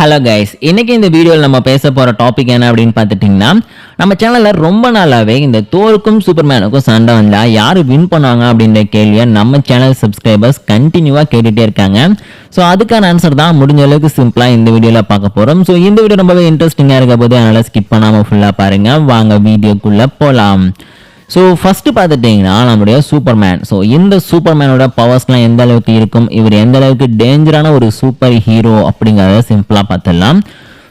Hello guys இன்றைக்கி இந்த வீடியோவில் நம்ம பேச போகிற டாபிக் என்ன அப்படின்னு பார்த்துட்டிங்கன்னா நம்ம சேனலில் ரொம்ப நாளாகவே இந்த தோருக்கும் சூப்பர்மேனுக்கும் சண்டை வந்தால் யார் வின் பண்ணுவாங்க அப்படின்ற கேள்வியை நம்ம சேனல் சப்ஸ்கிரைபர்ஸ் கண்டினியூவாக கேட்டுகிட்டே இருக்காங்க. ஸோ அதுக்கான ஆன்சர் தான் முடிஞ்ச அளவுக்கு சிம்பிளாக இந்த வீடியோவில் பார்க்க போகிறோம் ஸோ இந்த வீடியோ ரொம்பவே இன்ட்ரெஸ்டிங்காக இருக்க போது அதனால் ஸ்கிப் பண்ணாமல் ஃபுல்லாக பாருங்கள் வாங்க வீடியோக்குள்ளே போகலாம் ஸோ ஃபஸ்ட்டு பார்த்துட்டிங்கன்னா நம்மளுடைய சூப்பர்மேன் ஸோ இந்த சூப்பர்மேனோட பவர்ஸ்லாம் எந்த அளவுக்கு இருக்கும்? இவர் எந்த அளவுக்கு டேஞ்சரான ஒரு சூப்பர் ஹீரோ அப்படிங்கிறத சிம்பிளாக பார்த்துடலாம்.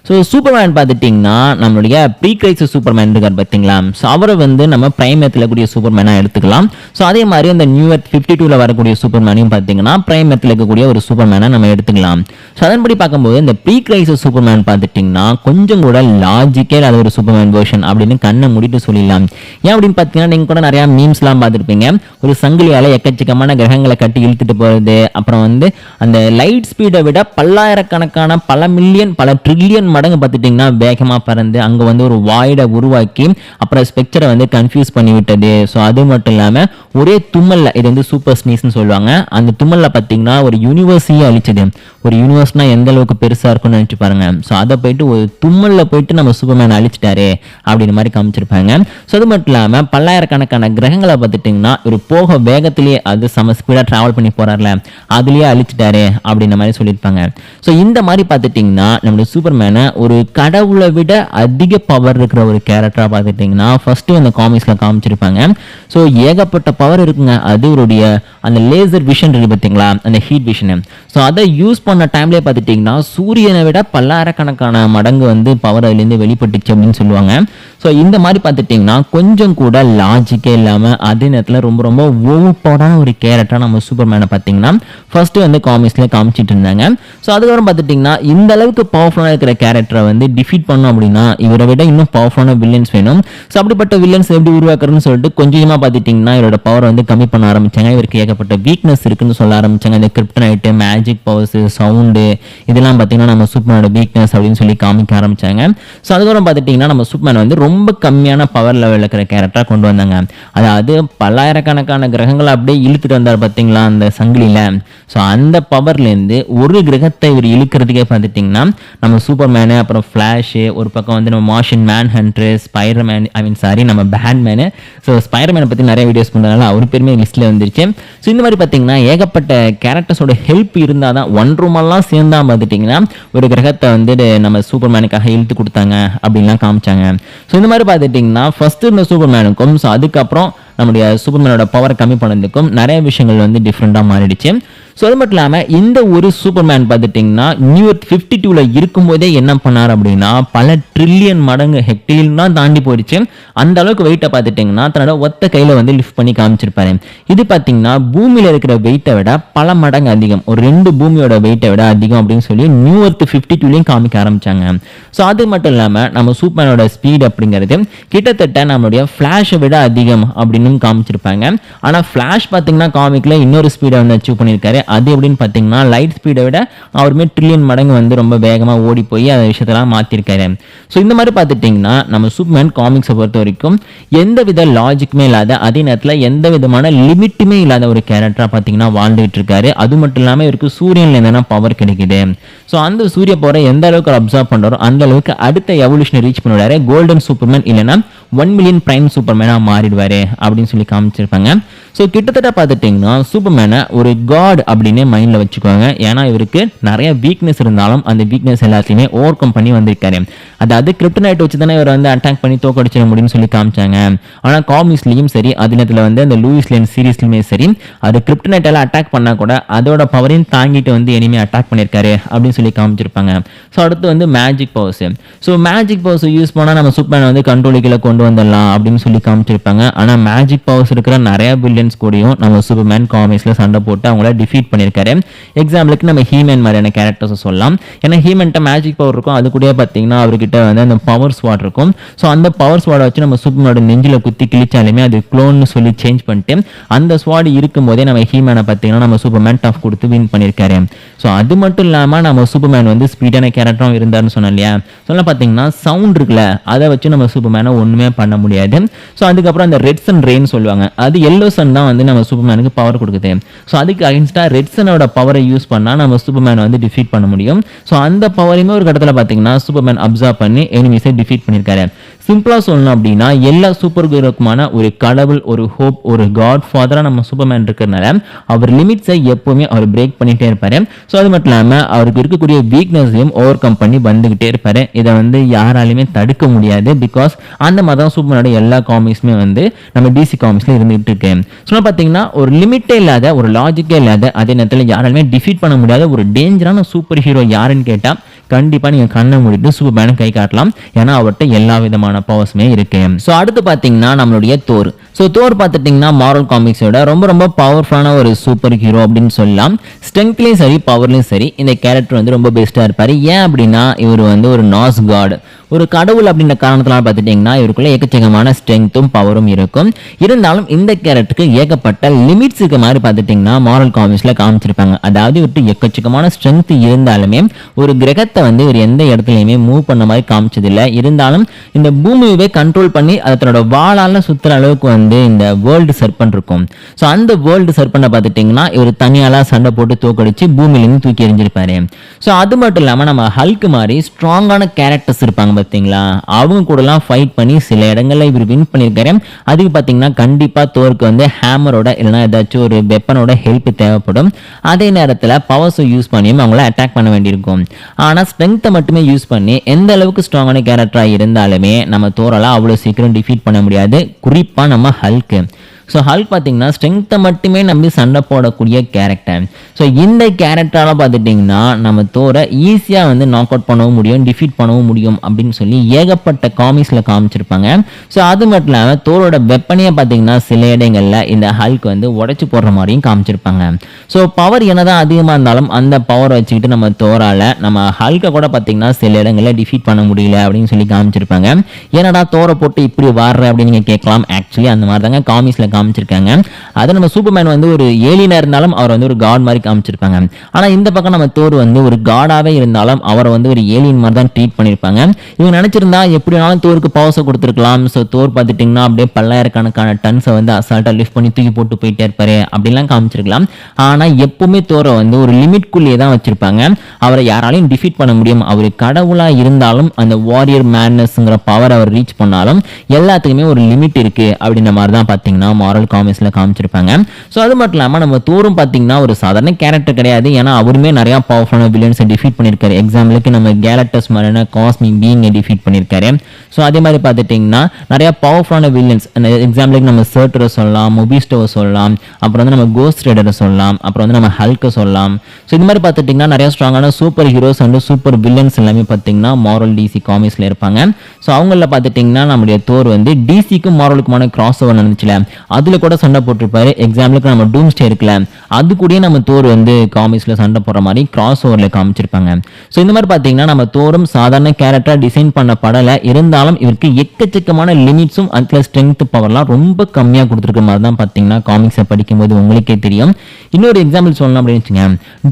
ஸோ சூப்பர்மேன் பார்த்துட்டிங்கன்னா நம்மளுடைய ப்ரீ கிரைசிஸ் சூப்பர்மேன் இருக்கார் பார்த்தீங்களா? ஸோ அவரை வந்து நம்ம பிரைமேத்தில் கூடிய சூப்பர்மேனாக எடுத்துக்கலாம். ஸோ அதே மாதிரி அந்த நியூ இயர் ஃபிஃப்டி டூவில் வரக்கூடிய சூப்பர்மேனையும் பார்த்தீங்கன்னா பிரைமேத்தில் இருக்கக்கூடிய ஒரு சூப்பர்மேனை நம்ம எடுத்துக்கலாம். ஸோ அதன்படி பார்க்கும்போது இந்த ப்ரீ கிரைசிஸ் சூப்பர்மேன் பார்த்துட்டிங்கன்னா கொஞ்சம் கூட லாஜிக்கே அது ஒரு சூப்பர்மேன் வேர்ஷன் அப்படின்னு கண்ணை முடிட்டு சொல்லிடலாம். ஏன் அப்படின்னு பார்த்தீங்கன்னா நீங்கள் கூட நிறையா மீம்ஸ்லாம் பார்த்துருப்பீங்க. ஒரு சங்கிலியால் எக்கச்சக்கமான கிரகங்களை கட்டி இழுத்துட்டு போகிறது அப்புறம் வந்து அந்த லைட் ஸ்பீடை விட பல்லாயிரக்கணக்கான பல மில்லியன் பல ட்ரில்லியன் மடங்கு பார்த்துட்டிங்கன்னா வேகமாக பறந்து அங்கே வந்து ஒரு வாய்டை உருவாக்கி அப்புறம் ஸ்பெக்சரை வந்து கன்ஃபியூஸ் பண்ணி விட்டது. ஸோ அது மட்டும் இல்லாமல் ஒரே தும்மலில் இது வந்து சூப்பர் ஸ்னீஸ்னு சொல்லுவாங்க. அந்த தும்மலில் பார்த்தீங்கன்னா ஒரு யூனிவர்ஸையே அழிச்சது. ஒரு யூனிவர்ஸ்னா எந்த அளவுக்கு பெருசாக இருக்கும்னு நினச்சி பாருங்க. ஸோ அதை போயிட்டு ஒரு தும்மலில் போயிட்டு நம்ம சூப்பர்மேன் அழிச்சிட்டாரு அப்படின்ற மாதிரி காமிச்சிருப்பாங்க. ஸோ அது மட்டும் இல்லாமல் பல்லாயிரக்கணக்கான கிரகங்களை பார்த்துட்டிங்கன்னா ஒரு போக வேகத்திலேயே அது சம ஸ்பீடாக ட்ராவல் பண்ணி போகிறார்ல அதுலேயே அழிச்சிட்டாரு அப்படின்ற மாதிரி சொல்லியிருப்பாங்க. ஸோ இந்த மாதிரி பார்த்துட்டிங்கன்னா நம்மளுடைய சூப்பர்மேனை ஒரு கடவுளை விட அதிக பவர் இருக்கிற ஒரு கேரக்டராக பார்த்துட்டிங்கன்னா ஃபஸ்ட்டு அந்த காமிக்ஸில் காமிச்சிருப்பாங்க. ஸோ ஏகப்பட்ட பவர் இருக்குங்க. அது அவருடைய அந்த லேசர் விஷன் இருக்கு பார்த்தீங்களா? அந்த ஹீட் விஷனு ஸோ அதை யூஸ் பண்ண டைம்லேயே பார்த்துட்டிங்கன்னா சூரியனை விட பல்லாயிரக்கணக்கான மடங்கு வந்து பவர் அதுலேருந்து வெளிப்பட்டுச்சு அப்படின்னு சொல்லுவாங்க. ஸோ இந்த மாதிரி பார்த்துட்டிங்கன்னா கொஞ்சம் கூட லாஜிக்கே இல்லாமல் அதே நேரத்தில் ரொம்ப ரொம்ப ஓவர்பவரான ஒரு கேரக்டராக நம்ம சூப்பர் மேனை பார்த்தீங்கன்னா ஃபர்ஸ்ட்டு வந்து காமிக்ஸில் காமிச்சிட்டு இருந்தாங்க. ஸோ அதுக்கப்புறம் பார்த்துட்டிங்கன்னா இந்த அளவுக்கு பவர்ஃபுல்லாக இருக்கிற கேரக்டரை வந்து டிஃபீட் பண்ணோம் அப்படின்னா இவரை விட இன்னும் பவர்ஃபுல்லான வில்லன்ஸ் வேணும். ஸோ அப்படிப்பட்ட வில்லன்ஸ் எப்படி உருவாக்குறதுன்னு சொல்லிட்டு கொஞ்சமாக பார்த்துட்டிங்கன்னா இவரோட பவர் வந்து கம்மி பண்ண ஆரம்பித்தாங்க இவருக்கு ஏகப்பட்ட வீக்னஸ் இருக்குன்னு சொல்ல ஆரம்பித்தாங்க இந்த கிரிப்டனைட்டு மேஜிக் பவர்ஸ் சவுண்டு இதெல்லாம் பார்த்தீங்கன்னா நம்ம சூப்பர்மேனோட வீக்னஸ் அப்படின்னு சொல்லி காமிக்க ஆரம்பிச்சாங்க. ஸோ அதுக்கப்புறம் பார்த்துட்டிங்கன்னா நம்ம சூப்பர்மேன் வந்து ரொம்ப ரொம்ப கம்மியான பவர் லெவலில் இருக்கிற கேரக்டராக கொண்டு வந்தாங்க. அதாவது பல்லாயிரக்கணக்கான கிரகங்களை அப்படியே இழுத்துட்டு வந்தார் பார்த்தீங்களா அந்த சங்கிலியில். ஸோ அந்த பவர்லேருந்து ஒரு கிரகத்தை இவர் இழுக்கிறதுக்கே பார்த்துட்டிங்கன்னா நம்ம சூப்பர் மேனு அப்புறம் ஃப்ளாஷு ஒரு பக்கம் வந்து நம்ம Martian man hunter spider man I mean sorry நம்ம பேட்மேனு ஸோ ஸ்பைடர் மேனை பற்றி நிறைய வீடியோஸ் பண்ணுறதுனால அவர் பேருமே லிஸ்ட்டில் வந்துருச்சு. ஸோ இந்த மாதிரி பார்த்தீங்கன்னா ஏகப்பட்ட கேரக்டர்ஸோட ஹெல்ப் இருந்தால் தான் ஒன் ரூமெல்லாம் சேர்ந்தா பார்த்துட்டிங்கன்னா ஒரு கிரகத்தை வந்து நம்ம சூப்பர்மேனுக்காக இழுத்து கொடுத்தாங்க அப்படின்லாம் காமிச்சாங்க. ஸோ இந்த மாதிரி பார்த்துட்டிங்கன்னா ஃபஸ்ட்டு இருந்த சூப்பர்மேனுக்கும் ஸோ அதுக்கப்புறம் நம்முடைய சூப்பர்மேனோட பவர் கம்மி பண்ணதுக்கும் நிறைய விஷயங்கள் வந்து டிஃப்ரெண்ட்டாக மாறிடுச்சு. ஸோ அது மட்டும் இல்லாமல் இந்த ஒரு சூப்பர்மேன் பார்த்துட்டிங்கன்னா நியூ இயர் ஃபிஃப்டி டூவில் இருக்கும்போதே என்ன பண்ணார் அப்படின்னா பல ட்ரில்லியன் மடங்கு ஹெக்டில் தாண்டி போயிடுச்சு. அந்த அளவுக்கு வெயிட்டை பார்த்துட்டிங்கன்னா தன்னோட ஒத்த கையில் வந்து லிஃப்ட் பண்ணி காமிச்சிருப்பாரு. இது பார்த்தீங்கன்னா பூமியில் இருக்கிற வெயிட்டை விட பல மடங்கு அதிகம். ஒரு ரெண்டு பூமியோட வெயிட்டை விட அதிகம் அப்படின்னு சொல்லி நியூ இயர்த் ஃபிஃப்டி டூலையும் காமிக்க ஆரம்பிச்சாங்க. ஸோ அது மட்டும் இல்லாமல் நம்ம சூப்பர்மேனோட ஸ்பீட் அப்படிங்கிறது கிட்டத்தட்ட நம்மளுடைய ஃப்ளாஷை விட அதிகம் அப்படின்னு காமிச்சிருப்பாங்க. ஆனால் ஃப்ளாஷ் பார்த்தீங்கன்னா காமிக்கில் இன்னொரு ஸ்பீடை வந்து அச்சீவ் பண்ணியிருக்காரு. அது எப்படின்னு பார்த்தீங்கன்னா லைட் ஸ்பீடை விட அவருமே ட்ரில்லியன் மடங்கு வந்து ரொம்ப வேகமாக ஓடி போய் அந்த விஷயத்தெல்லாம் மாற்றிருக்காரு ஸோ இந்த மாதிரி பார்த்துட்டிங்கன்னா நம்ம சூப்பர்மேன் காமிக்ஸை பொறுத்த வரைக்கும் எந்த வித லாஜிக்குமே இல்லாத அதே நேரத்தில் எந்த விதமான லிமிட்டுமே இல்லாத ஒரு கேரக்டராக பார்த்தீங்கன்னா வாழ்ந்துகிட்டு இருக்காரு அது மட்டும் இல்லாமல் இவருக்கு சூரியனில் என்னென்ன பவர் கிடைக்குது. ஸோ அந்த சூரிய பவரை எந்த அளவுக்கு அப்சர்வ் பண்ணுறோம் அந்த அளவுக்கு அடுத்த எவல்யூஷனை ரீச் பண்ணுவாரு. கோல்டன் சூப்பர்மேன் இல்லைன்னா ஒன் மில்லியன் பிரைம் சூப்பர்மேனாக மாறிடுவார் அப்படின்னு சொல்லி காமிச்சிருப்பாங்க. ஸோ கிட்டத்தட்ட பார்த்துட்டிங்கன்னா சூப்பர்மேனை ஒரு காட் அப்படின்னே மைண்டில் வச்சுக்கோங்க. ஏன்னா இவருக்கு நிறைய வீக்னஸ் இருந்தாலும் அந்த வீக்னஸ் எல்லாத்தையுமே ஓவர் கம் பண்ணி வந்திருக்காரு. அதாவது கிரிப்டனைட் வச்சு தானே இவர் வந்து அட்டாக் பண்ணி தோக்கடிச்சிட முடியும்னு சொல்லி காமிச்சாங்க. ஆனால் காமிக்ஸ்லையும் சரி அது நேரத்தில் வந்து அந்த லூயிஸ் லேன் சீரீஸ்லையுமே சரி அது கிரிப்டனைட்டால் அட்டாக் பண்ணால் கூட அதோட பவரையும் தாங்கிட்டு வந்து எனிமே அட்டாக் பண்ணியிருக்காரு அப்படின்னு சொல்லி காமிச்சிருப்பாங்க. ஸோ அடுத்து வந்து magic powers so magic powers use பண்ணால் நம்ம சூப்பர்மேன் வந்து கண்ட்ரோலுக்குள்ள கொண்டு வந்துடலாம் அப்படின்னு சொல்லி காமிச்சிருப்பாங்க. ஆனால் மேஜிக் பவர்ஸ் இருக்கிற நிறைய பில்லியன்ஸ் கூடயும் நம்ம சூப்பர்மேன் காமிக்ஸில் சண்டை போட்டு அவங்கள டிஃபீட் பண்ணியிருக்காரு. எக்ஸாம்பிளுக்கு நம்ம ஹீமேன் மாதிரியான கேரக்டர்ஸை சொல்லலாம். ஏன்னா ஹீமன்ட்ட மேஜிக் பவர் இருக்கும். அது கூட பார்த்தீங்கன்னா கிட்ட வந்து அந்த பவர் ஸ்வாட் இருக்கும். ஸோ அந்த பவர் ஸ்வாடை வச்சு நம்ம சூப்பர்மேனோட நெஞ்சில் குத்தி கிழிச்சாலுமே அது க்ளோன்னு சொல்லி சேஞ்ச் பண்ணிட்டு அந்த ஸ்வாட் இருக்கும் போதே நம்ம ஹீமேனை பார்த்தீங்கன்னா நம்ம சூப்பர்மேன் டஃப் கொடுத்து வின் பண்ணியிருக்காரு ஸோ அது மட்டும் இல்லாமல் நம்ம சூப்பர்மேன் வந்து ஸ்பீடான கேரக்டரும் இருந்தாருன்னு சொன்னோம் இல்லையா? சொல்ல பார்த்தீங்கன்னா சவுண்ட் இருக்குல்ல அதை வச்சு நம்ம சூப்பர்மேனை ஒன்றுமே பண்ண முடியாது. ஸோ அதுக்கப்புறம் அந்த ரெட் சன் ரெயின் சொல்லுவாங்க. அது எல்லோ சன் தான் வந்து நம்ம சூப்பர்மேனுக்கு பவர் கொடுக்குது. ஸோ அதுக்கு அகைன்ஸ்டாக ரெட் சனோட பவரை யூஸ் பண்ணால் நம்ம சூப்பர்மேனை வந்து டிஃபீட் பண்ண முடியும். ஸோ அந்த பவரையுமே ஒரு கட்டத்தில் பார்த்தீங்கன்னா சூப்பர்மேன் அப்சர்வ் பண்ணி எனிமிஸை டிஃபீட் பண்ணியிருக்காரு. சிம்பிளாக சொல்லணும் அப்படின்னா எல்லா சூப்பர் ஹீரோக்குமான ஒரு கடவுள் ஒரு ஹோப் ஒரு காட் ஃபாதராக நம்ம சூப்பர்மேன் இருக்கிறனால அவர் லிமிட்ஸை எப்போவுமே அவர் பிரேக் பண்ணிகிட்டே இருப்பார். ஸோ அது மட்டும் இல்லாமல் அவருக்கு இருக்கக்கூடிய வீக்னஸையும் ஓவர் கம் பண்ணி வந்துக்கிட்டே இருப்பார். இதை வந்து யாராலையுமே தடுக்க முடியாது பிகாஸ் அந்த மாதிரி தான் சூப்பர்மேனோட எல்லா காமிக்ஸுமே வந்து நம்ம டிசி காமிக்ஸில் இருந்துகிட்டு இருக்கு. ஸோ பார்த்தீங்கன்னா ஒரு லிமிட்டே இல்லாத ஒரு லாஜிக்கே இல்லாத அதே நேரத்தில் யாராலுமே டிஃபீட் பண்ண முடியாத ஒரு டேஞ்சரான சூப்பர் ஹீரோ யாருன்னு கேட்டால் கண்டிப்பாக நீங்கள் கண்ணை மூடிட்டு சூப்பர்மேனை கை காட்டலாம். ஏன்னா அவர்கிட்ட எல்லா விதமான பவர்ஸுமே இருக்கு. ஸோ அடுத்து பார்த்தீங்கன்னா நம்மளுடைய தோர் ஸோ தோர் பார்த்துட்டிங்கன்னா மாரல் காமிக்ஸோட ரொம்ப ரொம்ப பவர்ஃபுல்லான ஒரு சூப்பர் ஹீரோ அப்படின்னு சொல்லலாம். ஸ்ட்ரென்த்லேயும் சரி பவர்லையும் சரி இந்த கேரக்டர் வந்து ரொம்ப பெஸ்ட்டாக இருப்பார். ஏன் அப்படின்னா இவர் வந்து ஒரு நாஸ் காட் ஒரு கடவுள் அப்படின்ற காரணத்தினால பார்த்துட்டிங்கன்னா இவருக்குள்ள எக்கச்சக்கமான ஸ்ட்ரென்த்தும் பவரும் இருக்கும். இருந்தாலும் இந்த கேரக்டருக்கு ஏகப்பட்ட லிமிட்ஸ் இருக்க மாதிரி பார்த்துட்டிங்கன்னா மாரல் காமிக்ஸில் காமிச்சிருப்பாங்க. அதாவது இவர்கிட்ட எக்கச்சக்கமான ஸ்ட்ரென்த் இருந்தாலுமே ஒரு கிரகத்தை வந்து இவர் எந்த இடத்துலையுமே மூவ் பண்ண மாதிரி காமிச்சதில்லை. இருந்தாலும் இந்த பூமியவே கண்ட்ரோல் பண்ணி அது தன்னோட வாழால சுற்றுற அளவுக்கு வந்து இந்த வேர்ல்டு சர்பன் இருக்கும் ஸோ அந்த வேர்ல்டு சர்பனை பார்த்துட்டிங்கன்னா இவர் தனியாலாக சண்டை போட்டு தோக்கடிச்சு பூமியிலேருந்து தூக்கி எறிஞ்சிருப்பாரு. ஸோ அது மட்டும் இல்லாமல் நம்ம ஹல்க் மாதிரி ஸ்ட்ராங்கான கேரக்டர்ஸ் இருப்பாங்க பார்த்தீங்களா அவங்க கூடலாம் ஃபைட் பண்ணி சில இடங்களில் இவர் வின் பண்ணியிருக்காரு அதுக்கு பார்த்தீங்கன்னா கண்டிப்பாக தோருக்கு வந்து ஹேமரோட இல்லைனா ஏதாச்சும் ஒரு வெப்பனோட ஹெல்ப் தேவைப்படும். அதே நேரத்தில் பவர்ஸை யூஸ் பண்ணியும் அவங்கள அட்டாக் பண்ண வேண்டியிருக்கும். ஆனால் ஸ்ட்ரென்த்தை மட்டுமே யூஸ் பண்ணி எந்த அளவுக்கு ஸ்ட்ராங்கான கேரக்டராக இருந்தாலுமே நம்ம தோரெல்லாம் அவ்வளோ சீக்கிரம் டிஃபீட் பண்ண முடியாது. குறிப்பாக நம்ம ஹல்க்கு ஸோ ஹல்க் பார்த்தீங்கன்னா ஸ்ட்ரென்த்தை மட்டுமே நம்பி சண்டை போடக்கூடிய கேரக்டர் ஸோ இந்த கேரக்டரால் பார்த்துட்டிங்கன்னா நம்ம தோரை ஈஸியாக வந்து நாக் அவுட் பண்ணவும் முடியும் டிஃபீட் பண்ணவும் முடியும் அப்படின்னு சொல்லி ஏகப்பட்ட காமிக்ஸில் காமிச்சிருப்பாங்க. ஸோ அது மட்டும் இல்லாமல் தோரோட வெப்பனையை பார்த்தீங்கன்னா சில இடங்களில் இந்த ஹல்க் வந்து உடச்சி போடுற மாதிரியும் காமிச்சிருப்பாங்க. ஸோ பவர் என்னதான் அதிகமாக இருந்தாலும் அந்த பவர் வச்சுக்கிட்டு நம்ம தோரால் நம்ம ஹல்கை கூட பார்த்தீங்கன்னா சில இடங்களில் டிஃபீட் பண்ண முடியல அப்படின்னு சொல்லி காமிச்சிருப்பாங்க. ஏன்னாடா தோரை போட்டு இப்படி வாடுற அப்படின்னு நீங்கள் கேட்கலாம். ஆக்சுவலி அந்த மாதிரி தாங்க காமிக்ஸில் காமிச்சிருக்காங்க. அதை நம்ம சூப்பர்மேன் வந்து ஒரு ஏலியனாக இருந்தாலும் அவர் வந்து ஒரு காட் மாதிரி காமிச்சிருப்பாங்க. ஆனால் இந்த பக்கம் நம்ம தோர் வந்து ஒரு காடாகவே இருந்தாலும் அவரை வந்து ஒரு ஏலியன் மாதிரி தான் ட்ரீட் பண்ணியிருப்பாங்க இவங்க நினச்சிருந்தா எப்படி வேணாலும் தோருக்கு பவர்ஸை கொடுத்துருக்கலாம். ஸோ தோர் பார்த்துட்டிங்கன்னா அப்படியே பல்லாயிரக்கணக்கான டன்ஸை வந்து அசால்ட்டாக லிஃப்ட் பண்ணி தூக்கி போட்டு போயிட்டே இருப்பாரு. அப்படிலாம் காமிச்சிருக்கலாம். ஆனால் எப்பவுமே தோரை வந்து ஒரு லிமிட்குள்ளேயே தான் வச்சிருப்பாங்க. அவரை யாராலையும் டிஃபீட் பண்ண முடியும். அவர் கடவுளாக இருந்தாலும் அந்த வாரியர் மேன்னஸ்ங்கிற பவர் அவர் ரீச் பண்ணாலும் எல்லாத்துக்குமே ஒரு லிமிட் இருக்கு அப்படின்ற மாதிரி தான் பார்த்தீங்கன்னா மாரல் காமிக்ஸில் காமிச்சிருப்பாங்க. ஸோ அது மட்டும் இல்லாமல் நம்ம தோறும் பார்த்தீங்கன்னா ஒரு சாதாரண கேரக்டர் கிடையாது. ஏன்னா அவருமே நிறையா பவர்ஃபுல்லான வில்லன்ஸை டிஃபீட் பண்ணியிருக்காரு எக்ஸாம்பிளுக்கு நம்ம கேலக்டஸ் மாதிரியான காஸ்மிக் பீங்கை டிஃபீட் பண்ணியிருக்காரு ஸோ அதே மாதிரி பார்த்துட்டிங்கன்னா நிறையா பவர்ஃபுல்லான வில்லன்ஸ் அந்த எக்ஸாம்பிளுக்கு நம்ம சர்ட்டரை சொல்லலாம் மொபிஸ்டோவை சொல்லலாம் அப்புறம் வந்து நம்ம கோஸ்ட் ரைடரை சொல்லலாம் அப்புறம் வந்து நம்ம ஹல்கை சொல்லலாம். ஸோ இது மாதிரி பார்த்துட்டிங்கன்னா நிறையா ஸ்ட்ராங்கான super heroes and super villains எல்லாமே பார்த்தீங்கன்னா மாரல் டிசி காமிக்ஸில் இருப்பாங்க. ஸோ அவங்களில் பார்த்துட்டிங்கன்னா நம்முடைய தோர் வந்து டிசிக்கும் மாரலுக்குமான கிராஸ் ஓவர் நடந்துச்சுல. அதில் கூட சண்டை போட்டிருப்பாரு. எக்ஸாம்பிளுக்கு நம்ம டூம்ஸ்டே இருக்கல அது கூடயே நம்ம தோர் வந்து காமிக்ஸில் சண்டை போடுற மாதிரி கிராஸ் ஓவரில் காமிச்சிருப்பாங்க. ஸோ இந்த மாதிரி பார்த்தீங்கன்னா நம்ம தோரும் சாதாரண கேரக்டராக டிசைன் பண்ண படலை. இருந்தாலும் இவருக்கு எக்கச்சக்கமான லிமிட்ஸும் அதில் ஸ்ட்ரென்த் பவர்லாம் ரொம்ப கம்மியாக கொடுத்துருக்க மாதிரி தான் பார்த்தீங்கன்னா காமிக்ஸை படிக்கும்போது உங்களுக்கே தெரியும். இன்னொரு எக்ஸாம்பிள் சொல்லணும் அப்படின்னு வச்சுங்க.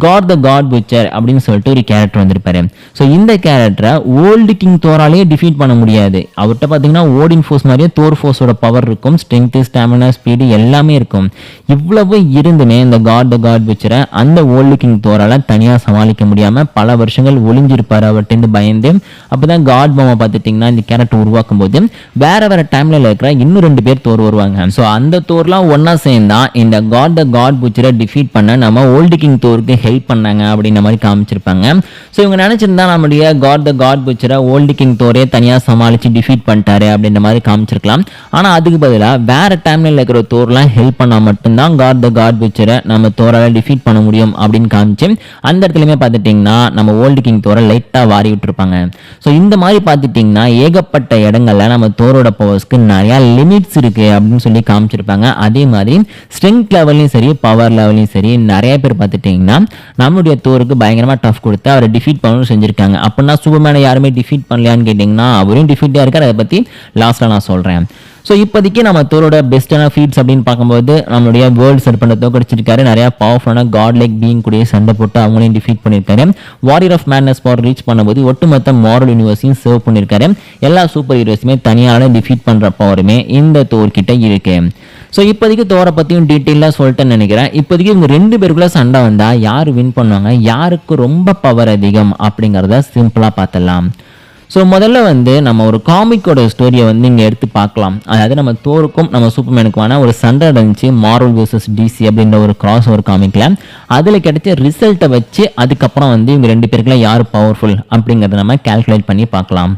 காட் த காட் புச்சர் அப்படின்னு சொல்லிட்டு ஒரு கேரக்டர் வந்திருப்பாரு. ஸோ இந்த கேரக்டரை ஓல்டு கிங் தோராலேயே டிஃபீட் பண்ண முடியாது. அவர்கிட்ட பார்த்தீங்கன்னா ஓடின் ஃபோர்ஸ் மாதிரியே தோர் ஃபோர்ஸோட பவர் இருக்கும். ஸ்ட்ரென்த்து ஸ்டாமினா ஸ்பீடு எல்லாமே இருக்கும். இவ்வளவு இருந்துமே இந்த காட் த காட் புச்சரை அந்த ஓல்டு கிங் தோரால தனியாக சமாளிக்க முடியாமல் பல வருஷங்கள் ஒளிஞ்சிருப்பார் அவர்கிட்ட பயந்து. அப்போ தான் காட் பொம்மை பார்த்துட்டிங்கன்னா இந்த கேரக்டர் உருவாக்கும் போது வேற வேற டைம்ல இருக்கிற இன்னும் ரெண்டு பேர் தோர் வருவாங்க. ஸோ அந்த தோர்லாம் ஒன்றா சேர்ந்தா இந்த காட் த காட் புச்சரை டிஃபீட் பண்ண நம்ம ஓல்டு கிங் தோருக்கு ஹெல்ப் பண்ணாங்க அப்படின்ற மாதிரி காமிச்சிருப்பாங்க. ஸோ இவங்க நினைச்சிருந்தா நம்முடைய காட் த காட் புச்சரை ஓல்டு கிங் தோரே தனியாக சமாளிச்சு டிஃபீட் பண்ணிட்டாரு அப்படின்ற மாதிரி காமிச்சிருக்கலாம். ஆனால் அதுக்கு பதிலாக வேற டைம்ல இருக்கிற தோர்லாம் ஹெல்ப் பண்ணால் மட்டும்தான் காட் த காட் புச்சரை நம்ம தோரால டிஃபீட் பண்ண முடியும் அப்படின்னு காமிச்சு அந்த இடத்துலையுமே பார்த்துட்டிங்கன்னா நம்ம ஓல்டு கிங் தோரை லைட்டாக வாரி விட்டுருப்பாங்க. ஸோ இந்த மாதிரி பார்த்துட்டிங்கன்னா ஏகப்பட்ட இடங்கள்ல நம்ம தோரோட பவர்ஸ்க்கு நிறையா லிமிட்ஸ் இருக்குது அப்படின்னு சொல்லி காமிச்சிருப்பாங்க. அதே மாதிரி ஸ்ட்ரென்த் லெவல்லையும் சரி பவர் லெவல்லையும் சரி நிறைய பேர் பார்த்துட்டிங்கன்னா நம்மளுடைய தோருக்கு பயங்கரமாக டஃப் கொடுத்து அவரை டிஃபீட் பண்ணணும்னு செஞ்சுருக்காங்க. அப்படின்னா சூப்பர்மேனை யாருமே டிஃபீட் பண்ணலையான்னு கேட்டிங்கன்னா அவரும் டிஃபீட்டாக இருக்கார். அதை பற்றி லாஸ்ட்டாக நான் சொல்கிறேன் ஸோ இப்போதைக்கு நம்ம தோரோட பெஸ்ட்டான ஃபீட்ஸ் அப்படின்னு பார்க்கும்போது நம்மளுடைய வேர்ல்டு செட் பண்ண தோக்கடிச்சிருக்காரு நிறையா பவர்ஃபுல்லான காட் லைக் பீங் கூடிய சண்டை போட்டு அவங்களையும் டிஃபீட் பண்ணியிருக்காரு. Warrior of madness power reach பண்ணும்போது ஒட்டுமொத்த மாரல் யூனிவர்ஸையும் சர்வ் பண்ணியிருக்காரு. எல்லா சூப்பர் ஹீரோஸுமே தனியால டிஃபீட் பண்ணுற பவருமே இந்த தோர்கிட்ட இருக்குது ஸோ இப்போதைக்கு தோரை பற்றியும் டீட்டெயிலாக சொல்லிட்டேன்னு நினைக்கிறேன். இப்போதைக்கு இவங்க ரெண்டு பேருக்குள்ளே சண்டை வந்தால் யார் வின் பண்ணுவாங்க? யாருக்கு ரொம்ப பவர் அதிகம்? அப்படிங்கிறத சிம்பிளாக பார்த்துடலாம். ஸோ முதல்ல வந்து நம்ம ஒரு காமிக்கோட ஸ்டோரியை வந்து இங்கே எடுத்து பார்க்கலாம். அதாவது நம்ம தோருக்கும் நம்ம சூப்பர்மேனுக்குமான ஒரு சண்டை நடந்துச்சு. மார்வல் வர்சஸ் டிசி அப்படின்ற ஒரு கிராஸ் ஒரு காமிக்கில் அதில் கிடைச்ச ரிசல்ட்டை வச்சு அதுக்கப்புறம் வந்து இவங்க ரெண்டு பேருக்குலாம் யார் பவர்ஃபுல் அப்படிங்கிறத நம்ம கால்குலேட் பண்ணி பார்க்கலாம்.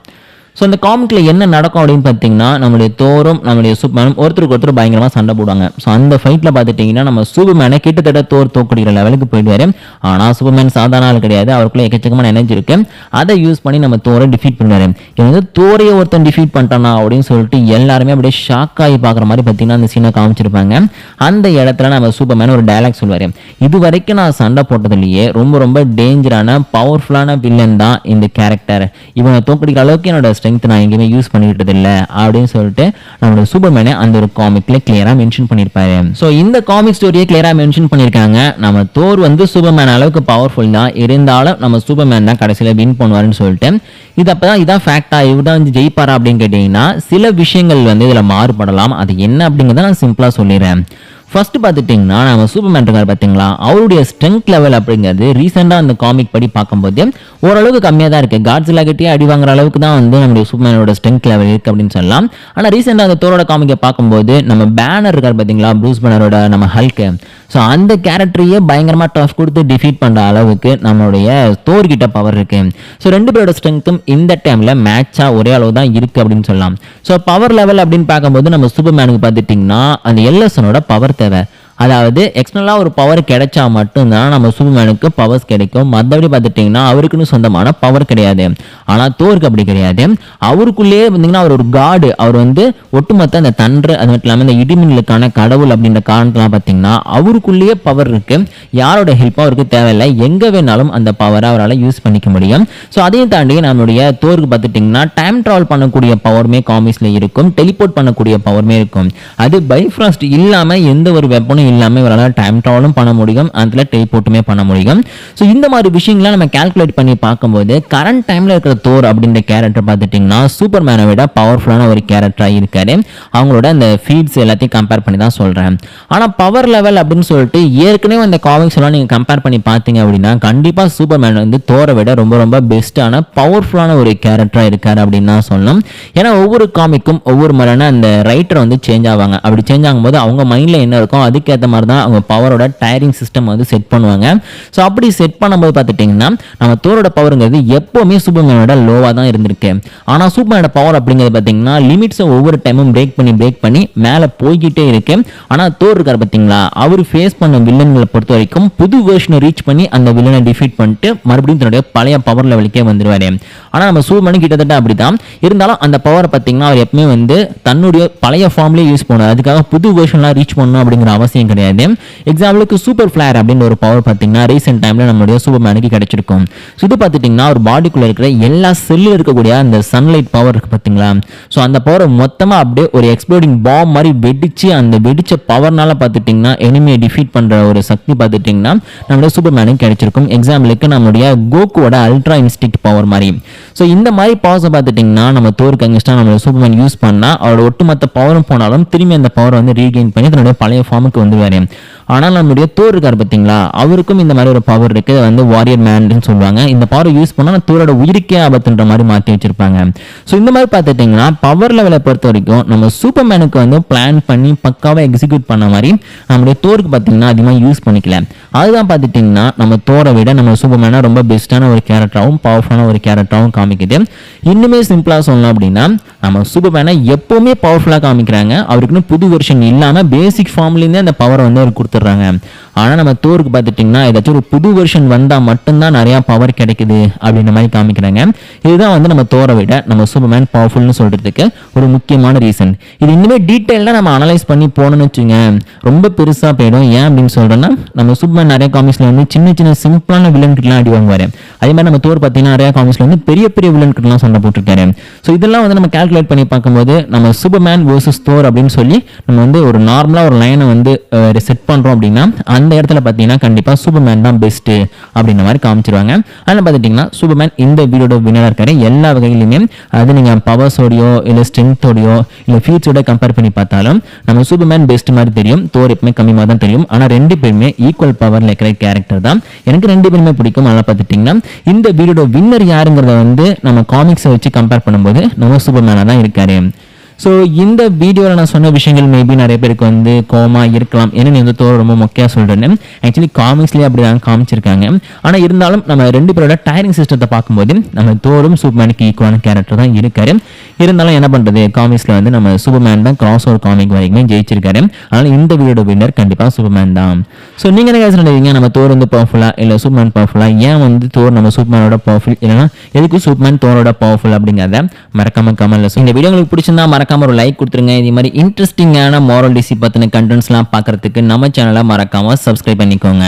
ஸோ அந்த காமிக்கில் என்ன நடக்கும் அப்படின்னு பார்த்தீங்கன்னா நம்மளுடைய தோரும் நம்மளுடைய சூப்பர்மேனும் ஒருத்தருக்கு ஒருத்தர் பயங்கரமாக சண்டை போடுவாங்க. ஸோ அந்த ஃபைட்டில் பார்த்துட்டிங்கன்னா நம்ம சூப்பர்மேனை கிட்டத்தட்ட தோர் தோக்கடிக்கிற லெவலுக்கு போயிடுவார். ஆனால் சூப்பர்மேன் சாதாரண ஆள் கிடையாது. அவருக்குள்ளே எக்கச்சக்கமான எனர்ஜி இருக்கு. அதை யூஸ் பண்ணி நம்ம தோரை டிஃபீட் பண்ணுவார். இவன் வந்து தோரையை ஒருத்தன் டிஃபீட் பண்ணிட்டானா அப்படின்னு சொல்லிட்டு எல்லாருமே அப்படியே ஷாக் ஆகி பார்க்குற மாதிரி பார்த்தீங்கன்னா அந்த சீனை காமிச்சிருப்பாங்க. அந்த இடத்துல நம்ம சூப்பர்மேன் ஒரு டைலாக் சொல்லுவார். இது வரைக்கும் நான் சண்டை போட்டதுலேயே ரொம்ப ரொம்ப டேஞ்சரான பவர்ஃபுல்லான வில்லன் தான் இந்த கேரக்டர் இவனை தோக்கடிக்கிற அளவுக்கு என்னோட ஸ்ட்ரென்த் நான் எங்கேயுமே யூஸ் பண்ணிக்கிட்டது இல்லை அப்படின்னு சொல்லிட்டு நம்மளோட சூப்பர்மேனை அந்த ஒரு காமிக்ல கிளியராக மென்ஷன் பண்ணியிருப்பாரு. ஸோ இந்த காமிக் ஸ்டோரியை கிளியராக மென்ஷன் பண்ணியிருக்காங்க. நம்ம தோர் வந்து சூப்பர்மேன் அளவுக்கு பவர்ஃபுல் தான். இருந்தாலும் நம்ம சூப்பர்மேன் தான் கடைசியில் வின் பண்ணுவாருன்னு சொல்லிட்டு. இது அப்போ தான் இதான் ஃபேக்டா இவர் தான் வந்து ஜெயிப்பாரா அப்படின்னு கேட்டிங்கன்னா சில விஷயங்கள் வந்து இதில் மாறுபடலாம். அது என்ன அப்படிங்கிறத நான் சிம்பிளாக சொல்லிடுறேன். ஃபர்ஸ்ட் பார்த்துட்டிங்கன்னா நம்ம சூப்பர்மேன் இருக்கார் பார்த்தீங்களா? அவருடைய ஸ்ட்ரென்த் லெவல் அப்படிங்கிறது ரீசெண்டாக அந்த காமிக் படி பார்க்கும்போது ஓரளவுக்கு கம்மியாக தான் இருக்குது காட்ஸில் கிட்டே அடி வாங்குற அளவுக்கு தான் வந்து நம்முடைய சூப்பர்மேனோட ஸ்ட்ரென்த் லெவல் இருக்குது அப்படின்னு சொல்லலாம். ஆனால் ரீசெண்டாக அந்த தோரோட காமிக்கை பார்க்கும்போது நம்ம பேனர் இருக்கார் பார்த்தீங்களா? ப்ரூஸ் பேனரோட நம்ம ஹல்க்கு ஸோ அந்த கேரக்டரையே பயங்கரமாக டஃப் கொடுத்து டிஃபீட் பண்ணுற அளவுக்கு நம்மளுடைய தோர்கிட்ட பவர் இருக்குது ஸோ ரெண்டு பேரோட ஸ்ட்ரென்த்தும் இந்த டைமில் மேட்சாக ஒரே அளவு தான் இருக்குது அப்படின்னு சொல்லலாம். ஸோ பவர் லெவல் அப்படின்னு பார்க்கும்போது நம்ம சூப்பர்மேனுக்கு பார்த்துட்டிங்கன்னா அந்த எல்எஸ்எனோட பவர் 拜拜 அதாவது எக்ஸ்டர்னலாக ஒரு பவர் கிடைச்சா மட்டும்தான் நம்ம சூப்பர்மேனுக்கு பவர்ஸ் கிடைக்கும். மற்றபடி பார்த்துட்டிங்கன்னா அவருக்குன்னு சொந்தமான பவர் கிடையாது. ஆனால் தோருக்கு அப்படி கிடையாது. அவருக்குள்ளேயே பார்த்தீங்கன்னா அவர் ஒரு காடு அவர் வந்து ஒட்டுமொத்த அந்த தன்று அது மட்டும் இல்லாமல் இந்த இடிமின்னலுக்கான கடவுள் அப்படின்ற காரணத்தெலாம் பார்த்தீங்கன்னா அவருக்குள்ளேயே பவர் இருக்குது யாரோட ஹெல்ப்பும் அவருக்கு தேவையில்லை. எங்கே வேணாலும் அந்த பவரை அவரால் யூஸ் பண்ணிக்க முடியும். ஸோ அதையும் தாண்டி நம்மளுடைய தோருக்கு பார்த்துட்டிங்கன்னா டைம் ட்ராவல் பண்ணக்கூடிய பவருமே காமிக்ஸில் இருக்கும். டெலிபோர்ட் பண்ணக்கூடிய பவருமே இருக்கும். அது பைஃப்ராஸ்ட் இல்லாமல் எந்த ஒரு வெப்பனும் இல்லாமல் இவரால் டைம் ட்ராவலும் பண்ண முடியும். அதில் டெலிபோர்ட்டுமே பண்ண முடியும். ஸோ இந்த மாதிரி விஷயங்கள்லாம் நம்ம கால்குலேட் பண்ணி பார்க்கும்போது கரண்ட் டைமில் இருக்கிற தோர் அப்படின்ற கேரக்டர் பார்த்துட்டிங்கன்னா சூப்பர் மேனை விட பவர்ஃபுல்லான ஒரு கேரக்டராக இருக்காரு. அவங்களோட அந்த ஃபீட்ஸ் எல்லாத்தையும் கம்பேர் பண்ணி தான் சொல்கிறேன் ஆனால் பவர் லெவல் அப்படின்னு சொல்லிட்டு ஏற்கனவே அந்த காமிக்ஸ் எல்லாம் நீங்கள் கம்பேர் பண்ணி பார்த்தீங்க அப்படின்னா கண்டிப்பாக சூப்பர் மேன் வந்து தோரை விட ரொம்ப ரொம்ப பெஸ்ட்டான பவர்ஃபுல்லான ஒரு கேரக்டராக இருக்கார் அப்படின்னு தான் சொல்லணும். ஏன்னா ஒவ்வொரு காமிக்கும் ஒவ்வொரு மாதிரியான அந்த ரைட்டர் வந்து சேஞ்ச் ஆவாங்க. அப்படி சேஞ்ச் ஆகும்போது அவங்க மைண்டில் என்ன இருக்கோ அதுக்கேற்ற மாதிரி தான் அவங்க பவரோட டயரிங் சிஸ்டம் வந்து செட் பண்ணுவாங்க. ஸோ அப்படி செட் பண்ணும்போது பார்த்துட்டிங்கன்னா நம்ம தோரோட பவருங்கிறது எப்போவுமே சூப்பர்மேனோட லோவாக தான் இருந்திருக்கு. ஆனால் சூப்பர்மேனோட பவர் அப்படிங்கிறது பார்த்தீங்கன்னா லிமிட்ஸை ஒவ்வொரு டைமும் பிரேக் பண்ணி பிரேக் பண்ணி மேலே போய்கிட்டே இருக்கு. ஆனால் தோர் இருக்கார் பார்த்தீங்களா? அவர் ஃபேஸ் பண்ண வில்லன்களை பொறுத்த வரைக்கும் புது வேர்ஷனை ரீச் பண்ணி அந்த வில்லனை டிஃபீட் பண்ணிட்டு மறுபடியும் தன்னுடைய பழைய பவர் லெவலுக்கே வந்துடுவார் ஆனால் நம்ம சூப்பர்மேனு கிட்டத்தட்ட அப்படிதான். இருந்தாலும் அந்த பவரை பார்த்தீங்கன்னா அவர் எப்பவுமே வந்து தன்னுடைய பழைய ஃபார்ம்லேயே யூஸ் பண்ணுவார். அதுக்காக புது வேர்ஷன்லாம் ரீச் பண்ணணும் அப்படிங்கிற அவசியம் கிடையாது. எக்ஸாம்பிளுக்கு சூப்பர் ஃபிளேர் அப்படின்னு ஒரு பவர் பார்த்தீங்கன்னா ரீசெண்ட் டைமில் நம்மளுடைய சூப்பர் மேனுக்கு கிடைச்சிருக்கும். ஸோ இது பார்த்துட்டிங்கன்னா ஒரு பாடிக்குள்ளே இருக்கிற எல்லா செல்லில் இருக்கக்கூடிய அந்த சன்லைட் பவர் இருக்குது பார்த்தீங்களா ஸோ அந்த பவரை மொத்தமாக அப்படியே ஒரு எக்ஸ்ப்ளோடிங் பாம் மாதிரி வெடிச்சு அந்த வெடிச்ச பவர்னால பார்த்துட்டிங்கன்னா எனிமியை டிஃபீட் பண்ணுற ஒரு சக்தி பார்த்துட்டிங்கன்னா நம்மளுடைய சூப்பர்மேனுக்கு கிடைச்சிருக்கும். எக்ஸாம்பிளுக்கு நம்மளுடைய கோக்குவோட அல்ட்ரா இன்ஸ்டிக்ட் பவர் மாதிரி. ஸோ இந்த மாதிரி பவர்ஸை பார்த்துட்டிங்கன்னா நம்ம தோருக்கு அங்கஸ்டாக நம்மளோட சூப்பர்மேன் யூஸ் பண்ணால் அவரோட ஒட்டுமொத்த பவரும் போனாலும் திரும்பி அந்த பவர் வந்து ரீகெயின் பண்ணி தன்னுடைய பழைய ஃபார்முக்கு வந்து சொல்லுவார். ஆனால் நம்மளுடைய தோர் இருக்கார் பார்த்தீங்களா அவருக்கும் இந்த மாதிரி ஒரு பவர் இருக்கு. வந்து வாரியர் மேன்னு சொல்லுவாங்க. இந்த பவர் யூஸ் பண்ணால் தோரோட உயிருக்கே ஆபத்துன்ற மாதிரி மாற்றி வச்சிருப்பாங்க. ஸோ இந்த மாதிரி பார்த்துட்டிங்கன்னா பவர் லெவலை பொறுத்த வரைக்கும் நம்ம சூப்பர் மேனுக்கு வந்து பிளான் பண்ணி பக்காவாக எக்ஸிக்யூட் பண்ண மாதிரி நம்மளுடைய தோருக்கு பார்த்தீங்கன்னா அதிகமாக யூஸ் பண்ணிக்கல. அதுதான் பார்த்துட்டிங்கன்னா நம்ம தோரை விட நம்ம சூப்பர்மேனை ரொம்ப பெஸ்ட்டான ஒரு கேரக்டராகவும் பவர்ஃபுல்லான ஒரு கேரக்டராகவும் காமிக்குது. இன்னுமே சிம்பிளாக சொல்லணும் அப்படின்னா நம்ம சூப்பர்மேனை எப்போவுமே பவர்ஃபுல்லாக காமிக்கிறாங்க. அவருக்குன்னு புது வெர்ஷன் இல்லாமல் பேசிக் ஃபார்ம்லேருந்தே அந்த பவரை வந்து அவர் கொடுத்துட்றாங்க. ஆனால் நம்ம தோருக்கு பார்த்துட்டிங்கன்னா ஏதாச்சும் ஒரு புது வெர்ஷன் வந்தால் மட்டும்தான் நிறையா பவர் கிடைக்குது அப்படின்ற மாதிரி காமிக்கிறாங்க. இதுதான் வந்து நம்ம தோரை விட நம்ம சூப்பர்மேன் பவர்ஃபுல்னு சொல்கிறதுக்கு ஒரு முக்கியமான ரீசன் இது இன்னுமே டீட்டெயிலாக நம்ம அனலைஸ் பண்ணி போனோம்னு வச்சுங்க ரொம்ப பெருசாக போயிடும். ஏன் அப்படின்னு சொல்கிறேன்னா நம்ம சூப்பர்மேன் நிறைய காமிக்ஸில் வந்து சின்ன சின்ன சிம்பிளான வில்லன்கிட்டலாம் அடி வாங்குவார். அதே மாதிரி நம்ம தோர் பார்த்தீங்கன்னா நிறைய காமிக்ஸில் வந்து பெரிய பெரிய வில்லன்கிட்டலாம் சண்டை போட்டிருக்காரு. ஸோ இதெல்லாம் வந்து நம்ம கால்குலேட் பண்ணி பார்க்கும்போது நம்ம சூப்பர்மேன் வேர்சஸ் தோர் அப்படின்னு சொல்லி நம்ம வந்து ஒரு நார்மலாக ஒரு லைனை வந்து செட் பண்ணுறோம் அப்படின்னா அந்த அந்த இடத்துல பார்த்தீங்கன்னா கண்டிப்பாக சூப்பர்மேன் தான் பெஸ்ட்டு அப்படின்ற மாதிரி காமிச்சிருவாங்க. அதில் பார்த்துட்டிங்கன்னா சூப்பர்மேன் இந்த வீடியோட வினராக இருக்காரு. எல்லா வகையிலுமே அது நீங்கள் பவர்ஸோடையோ இல்லை ஸ்ட்ரென்த்தோடையோ இல்லை ஃபியூச்சரோட கம்பேர் பண்ணி பார்த்தாலும் நம்ம சூப்பர்மேன் பெஸ்ட் மாதிரி தெரியும். தோர் எப்பவுமே கம்மியாக தான் தெரியும். ஆனால் ரெண்டு பேருமே ஈக்குவல் பவரில் இருக்கிற கேரக்டர் தான். எனக்கு ரெண்டு பேருமே பிடிக்கும். அதில் பார்த்துட்டிங்கன்னா இந்த வீடியோட வின்னர் யாருங்கிறத வந்து நம்ம காமிக்ஸை வச்சு கம்பேர் பண்ணும்போது நம்ம சூப்பர்மேனாக தான் இருக்காரு. ஸோ இந்த வீடியோவில் நான் சொன்ன விஷயங்கள் மேபி நிறைய பேருக்கு வந்து கோமா இருக்கலாம். ஏன்னா நீ வந்து தோர் ரொம்ப மொக்கையாக சொல்கிறேன்னு ஆக்சுவலி காமிக்ஸ்லேயே அப்படி தான் காமிச்சிருக்காங்க. ஆனால் இருந்தாலும் நம்ம ரெண்டு பேரோட டயரிங் சிஸ்டத்தை பார்க்கும்போது நம்ம தோரும் சூப்பர்மேனுக்கு ஈக்குவலான கேரக்டர் தான் இருக்காரு. இருந்தாலும் என்ன பண்ணுறது காமிக்ஸில் வந்து நம்ம சூப்பர்மேன் தான் கிராஸ் ஓவர் காமிக் வரைக்குமே ஜெயிச்சிருக்காரு. அதனால் இந்த வீடியோட வின்னர் கண்டிப்பாக சூப்பர்மேன் தான். ஸோ நீங்கள் என்ன கேஸ் நினைக்கிறீங்க? நம்ம தோர் வந்து பவர்ஃபுல்லாக இல்லை சூப்பர்மேன் பவர்ஃபுல்லாக ஏன் வந்து தோர் நம்ம சூப்பர்மேனோட பவர்ஃபுல் இல்லைனா எதுக்கு சூப்பர்மேன் தோரோட பவர்ஃபுல் அப்படிங்கிறத மறக்காம கமெண்ட்ல இந்த வீடியோ உங்களுக்கு பிடிச்சிருந்தா மறக்க மறக்காம ஒரு லைக் கொடுத்துருங்க. இதே மாதிரி இன்ட்ரெஸ்டிங்கான மாரல் டிசி பற்றின கண்டென்ட்ஸ்லாம் பார்க்கறதுக்கு நம்ம சேனலை மறக்காம சப்ஸ்கிரைப் பண்ணிக்கோங்க.